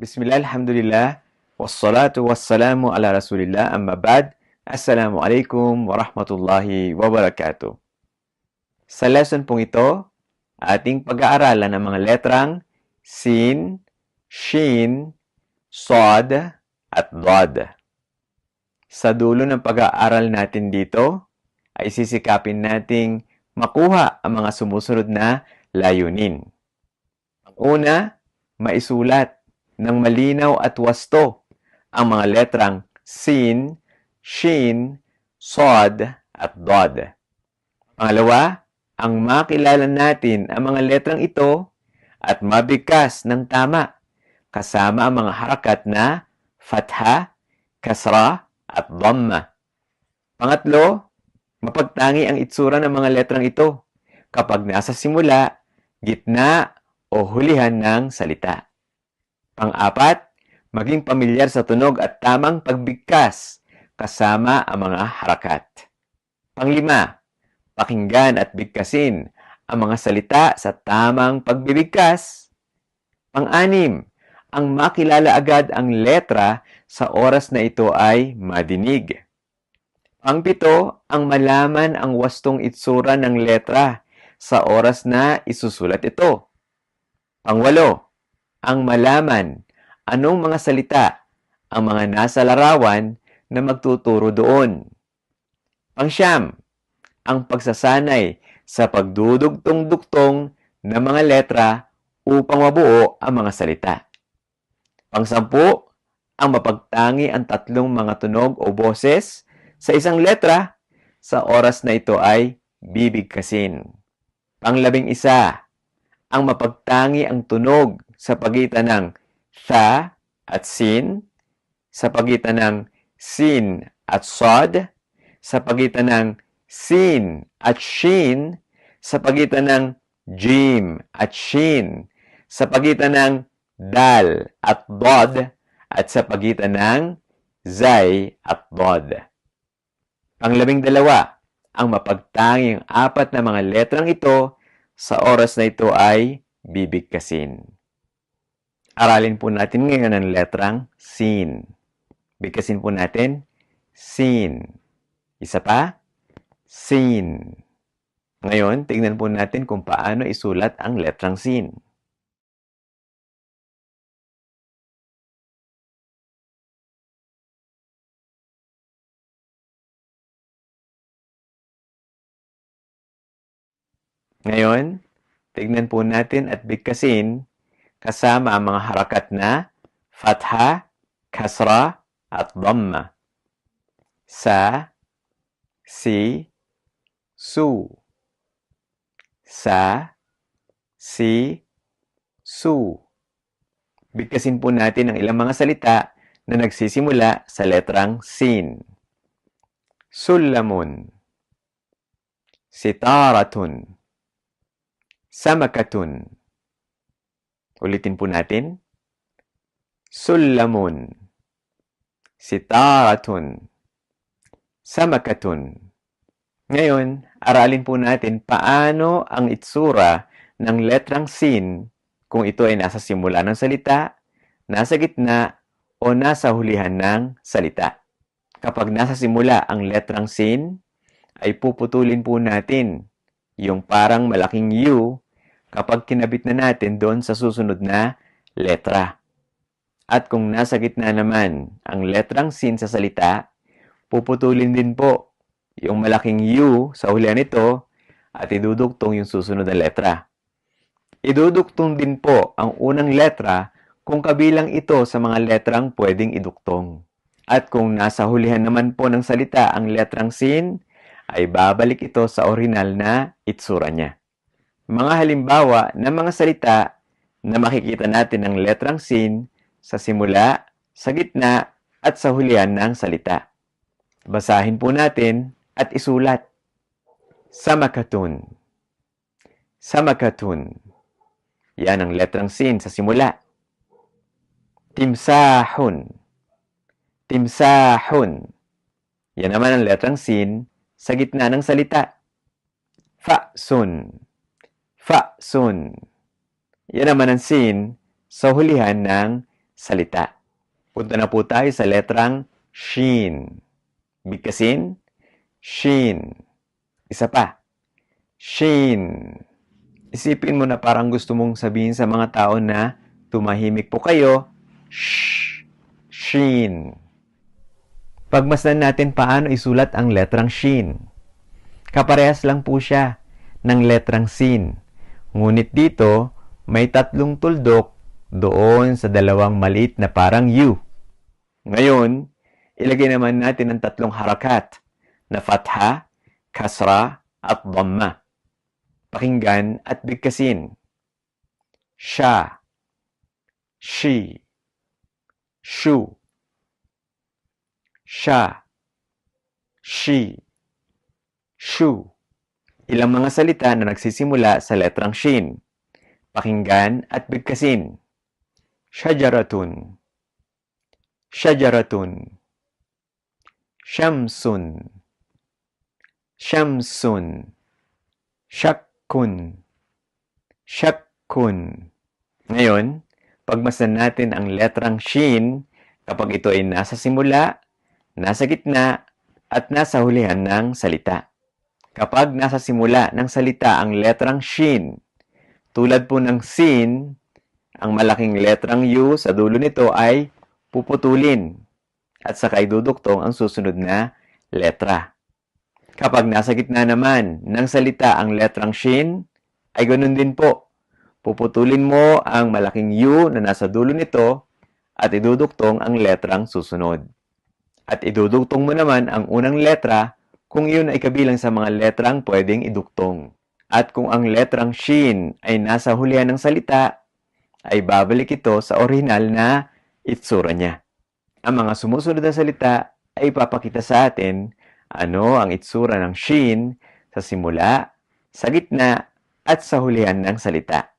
Bismillah, alhamdulillah, wassalatu wassalamu ala rasulillah, amma bad. Assalamu alaikum wa rahmatullahi wa barakatuh. Sa lesson pong ito, ating pag-aaralan ang mga letrang sin, shin, sod, at dod. Sa dulo ng pag-aaral natin dito, ay sisikapin nating makuha ang mga sumusunod na layunin. Una, maisulat ng malinaw at wasto ang mga letrang sin, shin, sod, at dod. Pangalawa, ang makilala natin ang mga letrang ito at mabigkas ng tama kasama ang mga harakat na fatha, kasra, at dhamma. Pangatlo, mapagtangi ang itsura ng mga letrang ito kapag nasa simula, gitna, o hulihan ng salita. Pang-apat, maging pamilyar sa tunog at tamang pagbigkas kasama ang mga harakat. Panglima, pakinggan at bigkasin ang mga salita sa tamang pagbibigkas. Pang-anim, ang makilala agad ang letra sa oras na ito ay madinig. Pangpito, ang malaman ang wastong itsura ng letra sa oras na isusulat ito. Pangwalo, ang malaman anong mga salita ang mga nasa larawan na magtuturo doon. Pangsyam, ang pagsasanay sa pagdudugtong-duktong ng mga letra upang mabuo ang mga salita. Pangsampu, ang mapagtangi ang tatlong mga tunog o boses sa isang letra sa oras na ito ay bibigkasin. Panglabing isa, ang mapagtangi ang tunog sa pagitan ng tha at sin, sa pagitan ng sin at sod, sa pagitan ng sin at shin, sa pagitan ng jim at shin, sa pagitan ng dal at dod, at sa pagitan ng zay at dod. Panglabing dalawa, ang mapagtanging apat na mga letrang ito sa oras na ito ay bibigkasin. Aralin po natin ngayon ang letrang sin. Bigkasin po natin sin. Isa pa, sin. Ngayon, tingnan po natin kung paano isulat ang letrang sin. Ngayon, tignan po natin at bigkasin kasama ang mga harakat na fatha, kasra, at dhamma. Sa, si, su. Sa, si, su. Bigkasin po natin ang ilang mga salita na nagsisimula sa letrang sin. Sulamun. Sitaratun. Samakatun. Ulitin po natin. Sulamun. Sitaratun. Samakatun. Ngayon, aralin po natin paano ang itsura ng letrang sin kung ito ay nasa simula ng salita, nasa gitna, o nasa hulihan ng salita. Kapag nasa simula ang letrang sin, ay puputulin po natin yung parang malaking U kapag kinabit na natin doon sa susunod na letra. At kung nasa gitna naman ang letrang sin sa salita, puputulin din po yung malaking U sa hulihan nito at idudugtong yung susunod na letra. Idudugtong din po ang unang letra kung kabilang ito sa mga letrang pwedeng idugtong. At kung nasa hulihan naman po ng salita ang letrang sin, ay babalik ito sa original na itsura niya. Mga halimbawa ng mga salita na makikita natin ng letrang sin sa simula, sa gitna, at sa hulihan ng salita. Basahin po natin at isulat. Samakatun. Samakatun. Yan ang letrang sin sa simula. Timsahun. Timsahun. Yan naman ang letrang sin sa gitna ng salita. Fa'sun. Fa'sun. Yan naman ang sin sa hulihan ng salita. Punta na po tayo sa letrang shin. Bigkasin, shin. Isa pa, shin. Isipin mo na parang gusto mong sabihin sa mga tao na tumahimik po kayo, shh, shin. Pagmasdan natin paano isulat ang letrang shin. Kaparehas lang po siya ng letrang sin. Ngunit dito, may tatlong tuldok doon sa dalawang maliit na parang U. Ngayon, ilagay naman natin ang tatlong harakat na fatha, kasra, at dhamma. Pakinggan at bigkasin. Siya, she, shu, siya, she, shu. Ilang mga salita na nagsisimula sa letrang shin. Pakinggan at bigkasin. Shajaratun. Shajaratun. Shamsun. Shamsun. Shakkun. Shakkun. Ngayon, pagmasan natin ang letrang shin kapag ito ay nasa simula, nasa gitna, at nasa hulihan ng salita. Kapag nasa simula ng salita ang letrang shin, tulad po ng sin, ang malaking letrang U sa dulo nito ay puputulin at saka iduduktong ang susunod na letra. Kapag nasa gitna naman ng salita ang letrang shin, ay ganun din po. Puputulin mo ang malaking U na nasa dulo nito at iduduktong ang letrang susunod. At iduduktong mo naman ang unang letra kung iyon ay kabilang sa mga letrang pwedeng iduktong. At kung ang letrang shin ay nasa hulihan ng salita, ay babalik ito sa orihinal na itsura niya. Ang mga sumusunod na salita ay ipapakita sa atin ano ang itsura ng shin sa simula, sa gitna, at sa hulihan ng salita.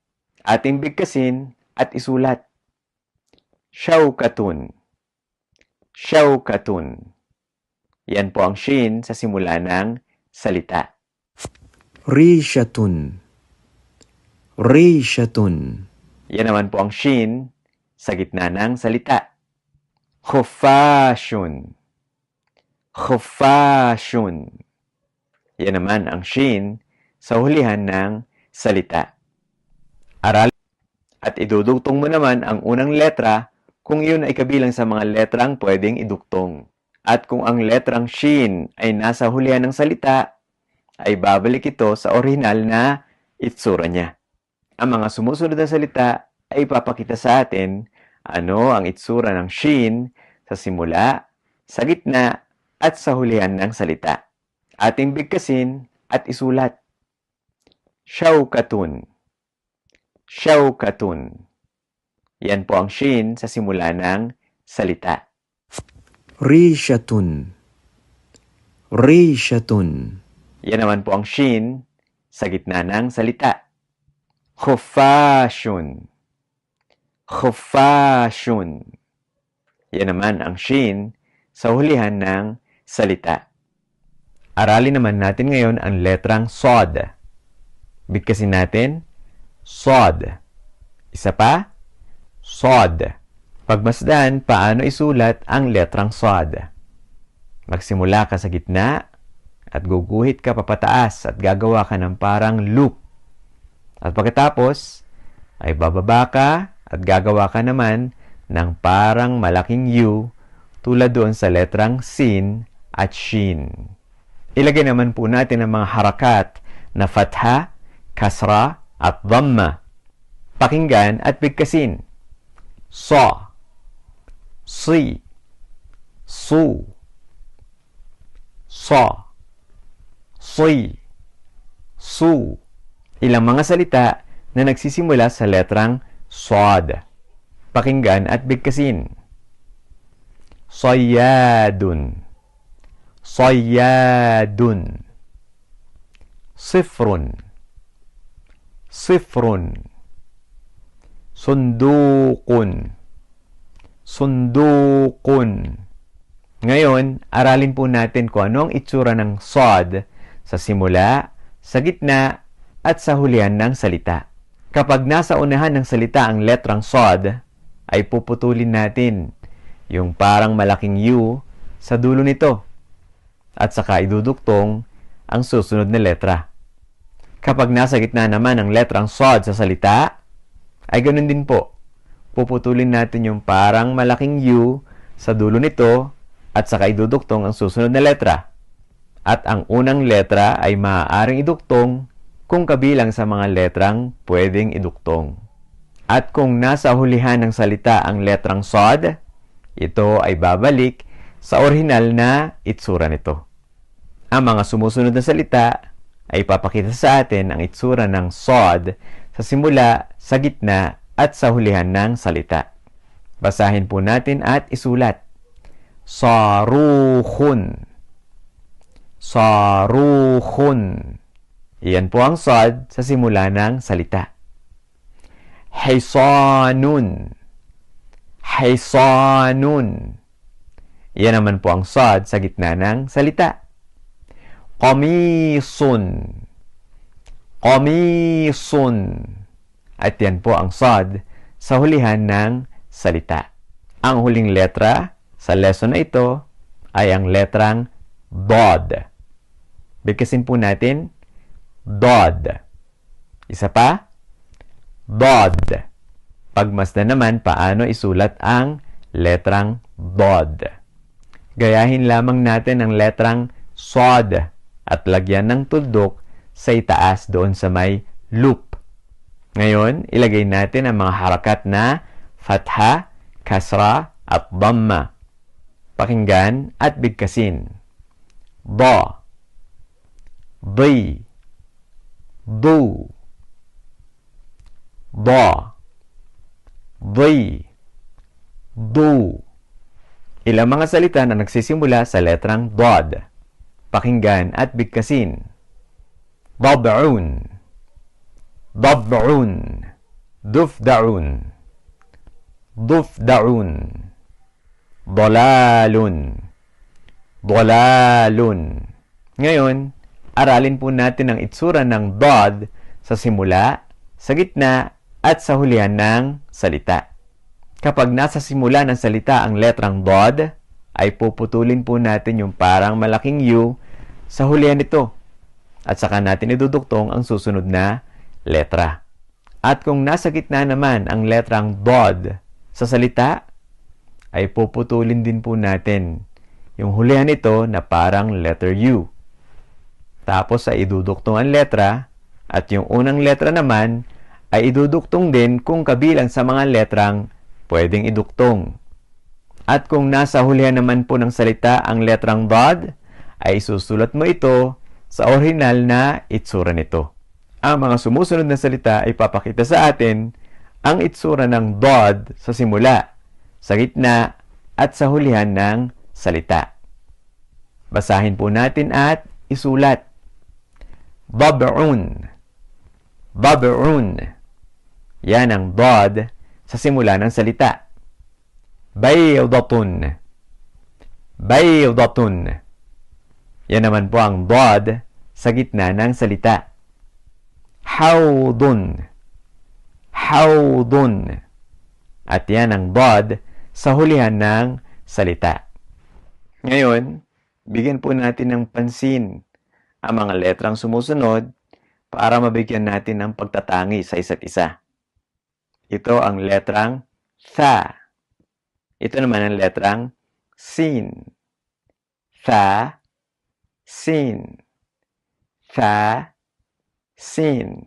Ating bigkasin at isulat. Shaukatun. Shaukatun. Yan po ang shin sa simula ng salita. Rishatun. Rishatun. Yan naman po ang shin sa gitna ng salita. Khufashun. Khufashun. Yan naman ang shin sa hulihan ng salita. Aral at idudugtong mo naman ang unang letra kung iyon ay kabilang sa mga letrang pwedeng iduktong. At kung ang letrang shin ay nasa hulihan ng salita, ay babalik ito sa orihinal na itsura niya. Ang mga sumusunod na salita ay ipapakita sa atin ano ang itsura ng shin sa simula, sa gitna, at sa hulihan ng salita. Ating bigkasin at isulat. Shaukatun. Shaukatun. Yan po ang shin sa simula ng salita. Rishatun. Rishatun. Yan naman po ang shin sa gitna ng salita. Khufashun. Khufashun. Yan naman ang shin sa hulihan ng salita. Aralin naman natin ngayon ang letrang sod. Bigkasin natin, sod. Isa pa, sod. Pagmasdan, paano isulat ang letrang sod? Magsimula ka sa gitna at guguhit ka papataas at gagawa ka ng parang loop. At pagkatapos, ay bababa ka at gagawa ka naman ng parang malaking U tulad doon sa letrang sin at shin. Ilagay naman po natin ang mga harakat na fatha, kasra, at dhamma. Pakinggan at bigkasin. Sa, si, su, sa, si, su. Ilang mga salita na nagsisimula sa letrang sod. Pakinggan at bigkasin. Sayyadun. Sayyadun. Sifrun. Sifrun. Sundukun. Sundukun. Ngayon, aralin po natin kung ano ang itsura ng sod sa simula, sa gitna, at sa hulihan ng salita. Kapag nasa unahan ng salita ang letrang sod, ay puputulin natin yung parang malaking U sa dulo nito at saka iduduktong ang susunod na letra. Kapag nasa gitna naman ang letrang sod sa salita, ay ganun din po. Puputulin natin yung parang malaking U sa dulo nito at saka iduduktong ang susunod na letra. At ang unang letra ay maaaring iduktong kung kabilang sa mga letrang pwedeng iduktong. At kung nasa hulihan ng salita ang letrang sod, ito ay babalik sa orihinal na itsura nito. Ang mga sumusunod na salita ay papakita sa atin ang itsura ng sod sa simula, sa gitna, at sa hulihan ng salita. Basahin po natin at isulat. Saruhun. Saruhun. Iyan po ang sod sa simula ng salita. Hisanun. Hisanun. Iyan naman po ang sod sa gitna ng salita. Qamisun. Qamisun. At yan po ang sod sa hulihan ng salita. Ang huling letra sa lesson na ito ay ang letrang DOD. Bigkasin po natin Dod. Isa pa? Dod. Pagmasdan naman paano isulat ang letrang Dod. Gayahin lamang natin ang letrang Sod at lagyan ng tuldok sa itaas doon sa may loop. Ngayon, ilagay natin ang mga harakat na fatha, kasra, at dhamma. Pakinggan at bigkasin. Da. Di do da di do Ilang mga salita na nagsisimula sa letrang dod. Pakinggan at bigkasin. Dab'un Dab'un. Dufda'un. Dufda'un. Dalalun. Dalalun. Ngayon, aralin po natin ang itsura ng dod sa simula, sa gitna, at sa hulihan ng salita. Kapag nasa simula ng salita ang letrang dod, ay puputulin po natin yung parang malaking U sa hulihan nito. At saka natin iduduktong ang susunod na letra. At kung nasa gitna naman ang letrang dod sa salita, ay puputulin din po natin yung hulihan nito na parang letter U. Tapos ay iduduktong ang letra at yung unang letra naman ay iduduktong din kung kabilang sa mga letrang pwedeng iduktong. At kung nasa hulihan naman po ng salita ang letrang dod, ay isusulat mo ito sa original na itsura nito. Ang mga sumusunod na salita ay papakita sa atin ang itsura ng dod sa simula, sa gitna, at sa hulihan ng salita. Basahin po natin at isulat. Bab'un. Bab'un. Yan ang dod sa simula ng salita. Baydatun. Baydatun. Yan naman po ang dod sa gitna ng salita. Hawdun. Hawdun. At yan ang dod sa hulihan ng salita. Ngayon, bigyan po natin ng pansin ang mga letrang sumusunod para mabigyan natin ng pagtatangi sa isa't isa. Ito ang letrang tha. Ito naman ang letrang sin. Tha, sin. Tha, sin.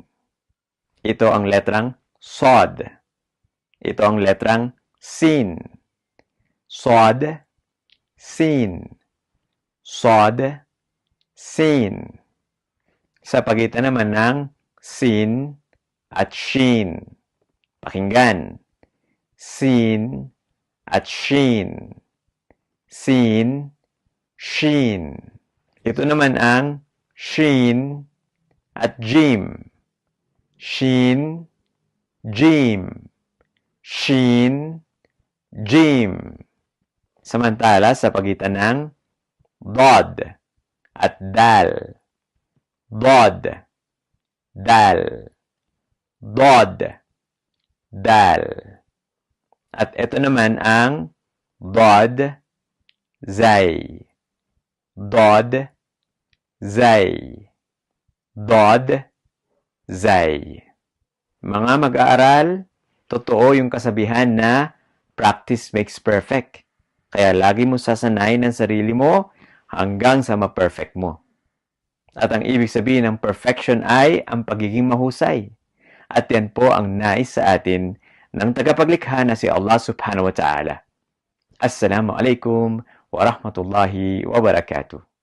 Ito ang letrang sod. Ito ang letrang sin. Sod, sin. Sod, sin. Sa pagitan naman ng sin at shin. Pakinggan. Sin at shin. Sin, shin. Ito naman ang shin at jim. Shin, jim. Shin, jim. Samantala, sa pagitan ng dod at dal. Dod, dal. Dod, dal. At ito naman ang dod, zay. Dod, zay. Dod, zay. Mga mag-aaral, totoo yung kasabihan na practice makes perfect. Kaya lagi mo sasanayin ang sarili mo hanggang sa ma-perfect mo. At ang ibig sabihin ng perfection ay ang pagiging mahusay. At yan po ang nais sa atin ng tagapaglikha na si Allah subhanahu wa ta'ala. Assalamu alaikum wa rahmatullahi wa barakatuh.